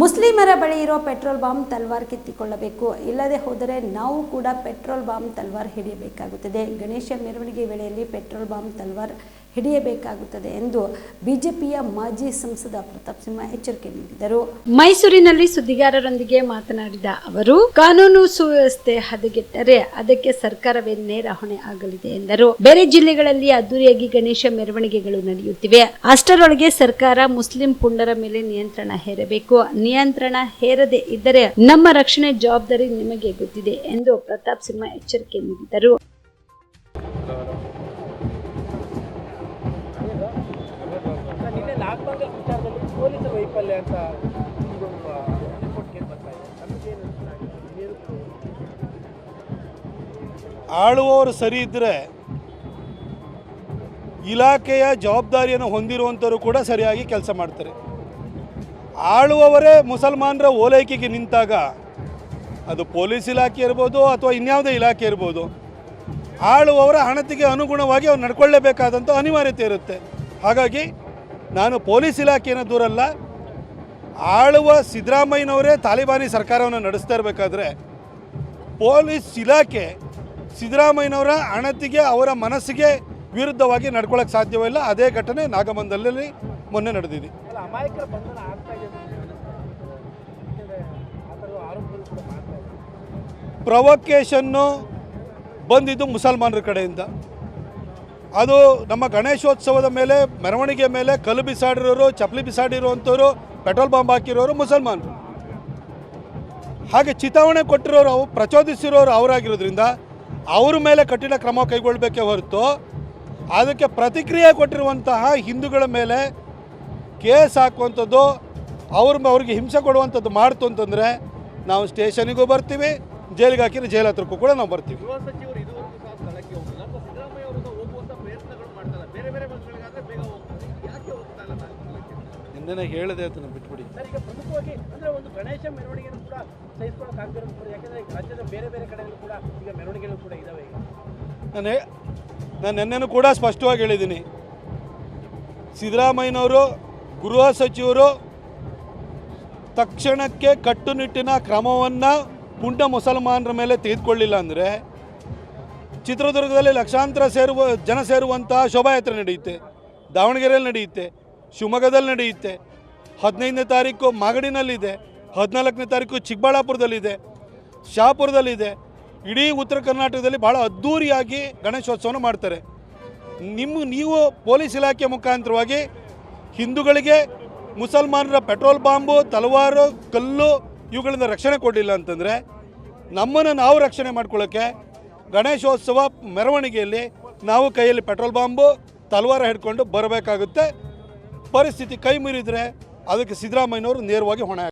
ಮುಸ್ಲಿಮರ ಬಳಿ ಇರೋ ಪೆಟ್ರೋಲ್ ಬಾಂಬ್ ತಲ್ವಾರ್ ಕಿತ್ತಿಕೊಳ್ಳಬೇಕು. ಇಲ್ಲದೆ ಹೋದರೆ ನಾವು ಕೂಡ ಪೆಟ್ರೋಲ್ ಬಾಂಬ್ ತಲ್ವಾರ್ ಹಿಡಿಯಬೇಕಾಗುತ್ತದೆ. ಗಣೇಶ ಮೆರವಣಿಗೆ ವೇಳೆಯಲ್ಲಿ ಪೆಟ್ರೋಲ್ ಬಾಂಬ್ ತಲ್ವಾರ್ ಹಿಡಿಯಬೇಕಾಗುತ್ತದೆ ಎಂದು ಬಿಜೆಪಿಯ ಮಾಜಿ ಸಂಸದ ಪ್ರತಾಪ್ ಸಿಂಹ ಎಚ್ಚರಿಕೆ ನೀಡಿದರು. ಮೈಸೂರಿನಲ್ಲಿ ಸುದ್ದಿಗಾರರೊಂದಿಗೆ ಮಾತನಾಡಿದ ಅವರು, ಕಾನೂನು ಸುವ್ಯವಸ್ಥೆ ಹದಗೆಟ್ಟರೆ ಅದಕ್ಕೆ ಸರ್ಕಾರವೇ ನೇರ ಹೊಣೆ ಆಗಲಿದೆ ಎಂದರು. ಬೇರೆ ಜಿಲ್ಲೆಗಳಲ್ಲಿ ಅದ್ದೂರಿಯಾಗಿ ಗಣೇಶ ಮೆರವಣಿಗೆಗಳು ನಡೆಯುತ್ತಿವೆ. ಅಷ್ಟರೊಳಗೆ ಸರ್ಕಾರ ಮುಸ್ಲಿಂ ಪುಂಡರ ಮೇಲೆ ನಿಯಂತ್ರಣ ಹೇರಬೇಕು. ನಿಯಂತ್ರಣ ಹೇರದೆ ಇದ್ದರೆ ನಮ್ಮ ರಕ್ಷಣೆ ಜವಾಬ್ದಾರಿ ನಿಮಗೆ ಗೊತ್ತಿದೆ ಎಂದು ಪ್ರತಾಪ್ ಸಿಂಹ ಎಚ್ಚರಿಕೆ ನೀಡಿದರು. ವಿಚಾರದಲ್ಲಿ ಪೊಲೀಸರ ವೈಫಲ್ಯ ಅಂತ ಆಳುವವರು ಸರಿ ಇದ್ದರೆ ಇಲಾಖೆಯ ಜವಾಬ್ದಾರಿಯನ್ನು ಹೊಂದಿರುವಂಥವರು ಕೂಡ ಸರಿಯಾಗಿ ಕೆಲಸ ಮಾಡ್ತಾರೆ. ಆಳುವವರೇ ಮುಸಲ್ಮಾನರ ಓಲೈಕೆಗೆ ನಿಂತಾಗ ಅದು ಪೊಲೀಸ್ ಇಲಾಖೆ ಇರ್ಬೋದು ಅಥವಾ ಇನ್ಯಾವುದೇ ಇಲಾಖೆ ಇರ್ಬೋದು, ಆಳುವವರ ಹಣತಿಗೆ ಅನುಗುಣವಾಗಿ ಅವ್ರು ನಡ್ಕೊಳ್ಳೇಬೇಕಾದಂಥ ಅನಿವಾರ್ಯತೆ ಇರುತ್ತೆ. ಹಾಗಾಗಿ ನಾನು ಪೊಲೀಸ್ ಇಲಾಖೆಯನ್ನು ದೂರಲ್ಲ ಆಳುವ ಸಿದ್ದರಾಮಯ್ಯನವರೇ ತಾಲಿಬಾನಿ ಸರ್ಕಾರವನ್ನು ನಡೆಸ್ತಾ ಇರಬೇಕಾದ್ರೆ ಪೊಲೀಸ್ ಇಲಾಖೆ ಸಿದ್ದರಾಮಯ್ಯನವರ ಅಣತಿಗೆ ಅವರ ಮನಸ್ಸಿಗೆ ವಿರುದ್ಧವಾಗಿ ನಡ್ಕೊಳ್ಳೋಕೆ ಸಾಧ್ಯವಿಲ್ಲ ಅದೇ ಘಟನೆ ನಾಗಮಂದಲ್ಲಿ ಮೊನ್ನೆ ನಡೆದಿದೆ. ಪ್ರವೊಕೇಶನ್ನು ಬಂದಿದ್ದು ಮುಸಲ್ಮಾನರ ಕಡೆಯಿಂದ. ಅದು ನಮ್ಮ ಗಣೇಶೋತ್ಸವದ ಮೇಲೆ, ಮೆರವಣಿಗೆ ಮೇಲೆ ಕಲ್ಲು ಬಿಸಾಡಿರೋರು ಚಪ್ಪಲಿ ಬಿಸಾಡಿರುವಂಥವ್ರು ಪೆಟ್ರೋಲ್ ಬಾಂಬ್ ಹಾಕಿರೋರು ಮುಸಲ್ಮಾನರು. ಹಾಗೆ ಚಿತಾವಣೆ ಕೊಟ್ಟಿರೋರು ಪ್ರಚೋದಿಸಿರೋರು ಅವರಾಗಿರೋದ್ರಿಂದ ಅವ್ರ ಮೇಲೆ ಕಠಿಣ ಕ್ರಮ ಕೈಗೊಳ್ಳಬೇಕೇ ಹೊರತು ಅದಕ್ಕೆ ಪ್ರತಿಕ್ರಿಯೆ ಕೊಟ್ಟಿರುವಂತಹ ಹಿಂದೂಗಳ ಮೇಲೆ ಕೇಸ್ ಹಾಕುವಂಥದ್ದು, ಅವ್ರ ಅವ್ರಿಗೆ ಹಿಂಸೆ ಕೊಡುವಂಥದ್ದು ಮಾಡ್ತು ಅಂತಂದರೆ ನಾವು ಸ್ಟೇಷನಿಗೂ ಬರ್ತೀವಿ, ಜೈಲಿಗೆ ಹಾಕಿದ್ರೆ ಜೈಲ್ ಹತ್ರಕ್ಕೂ ಕೂಡ ನಾವು ಬರ್ತೀವಿ. ನಿನ್ನೆ ಹೇಳಿದೆ ಅದನ್ನು ಬಿಟ್ಬಿಡಿ. ಸರ್ ಈಗ ಪ್ರಮುಖವಾಗಿ ಅಂದ್ರೆ ಒಂದು ಗಣೇಶ ಮೆರವಣಿಗೆಯನ್ನು ಕೂಡ ಸಹಿಸ್ಕೊಳ್ಳೋಕ್ಕಾಗದಿರೋದು ಕೂಡ ಯಾಕಂದ್ರೆ ರಾಜ್ಯದ ಬೇರೆ ಬೇರೆ ಕಡೆಗಳು ಕೂಡ ಈಗ ಮೆರವಣಿಗೆಗಳು ಕೂಡ ಇದಾವೆ ಈಗ. ನಾನು ನಾನು ನಿನ್ನೆನೂ ಕೂಡ ಸ್ಪಷ್ಟವಾಗಿ ಹೇಳಿದ್ದೀನಿ. ಸಿದ್ದರಾಮಯ್ಯನವರು ಗೃಹ ಸಚಿವರು ತಕ್ಷಣಕ್ಕೆ ಕಟ್ಟುನಿಟ್ಟಿನ ಕ್ರಮವನ್ನು ಪುಂಡ ಮುಸಲ್ಮಾನರ ಮೇಲೆ ತೆಗೆದುಕೊಳ್ಳಿಲ್ಲ ಅಂದರೆ ಚಿತ್ರದುರ್ಗದಲ್ಲಿ ಲಕ್ಷಾಂತರ ಸೇರುವ ಜನ ಸೇರುವಂತಹ ಶೋಭಾಯಾತ್ರೆ ನಡೆಯುತ್ತೆ ದಾವಣಗೆರೆಯಲ್ಲಿ ನಡೆಯುತ್ತೆ. ಶಿವಮೊಗ್ಗದಲ್ಲಿ ನಡೆಯುತ್ತೆ. ಹದಿನೈದನೇ ತಾರೀಕು ಮಾಗಡಿನಲ್ಲಿದೆ. ಹದಿನಾಲ್ಕನೇ ತಾರೀಕು ಚಿಕ್ಕಬಳ್ಳಾಪುರದಲ್ಲಿದೆ. ಶಾಪುರದಲ್ಲಿದೆ. ಇಡೀ ಉತ್ತರ ಕರ್ನಾಟಕದಲ್ಲಿ ಭಾಳ ಅದ್ಧೂರಿಯಾಗಿ ಗಣೇಶೋತ್ಸವನ ಮಾಡ್ತಾರೆ. ನಿಮ್ಮ, ನೀವು ಪೊಲೀಸ್ ಇಲಾಖೆ ಮುಖಾಂತರವಾಗಿ ಹಿಂದೂಗಳಿಗೆ ಮುಸಲ್ಮಾನರ ಪೆಟ್ರೋಲ್ ಬಾಂಬು, ತಲವಾರು, ಕಲ್ಲು ಇವುಗಳಿಂದ ರಕ್ಷಣೆ ಕೊಡಲಿಲ್ಲ ಅಂತಂದರೆ ನಮ್ಮನ್ನು ನಾವು ರಕ್ಷಣೆ ಮಾಡ್ಕೊಳ್ಳೋಕ್ಕೆ ಗಣೇಶೋತ್ಸವ ಮೆರವಣಿಗೆಯಲ್ಲಿ ನಾವು ಕೈಯಲ್ಲಿ ಪೆಟ್ರೋಲ್ ಬಾಂಬು, ತಲವಾರ ಹಿಡ್ಕೊಂಡು ಬರಬೇಕಾಗುತ್ತೆ. ಪರಿಸ್ಥಿತಿ ಕೈ ಮೀರಿದರೆ ಅದಕ್ಕೆ ಸಿದ್ದರಾಮಯ್ಯನವರು ನೇರವಾಗಿ ಹೊಣೆ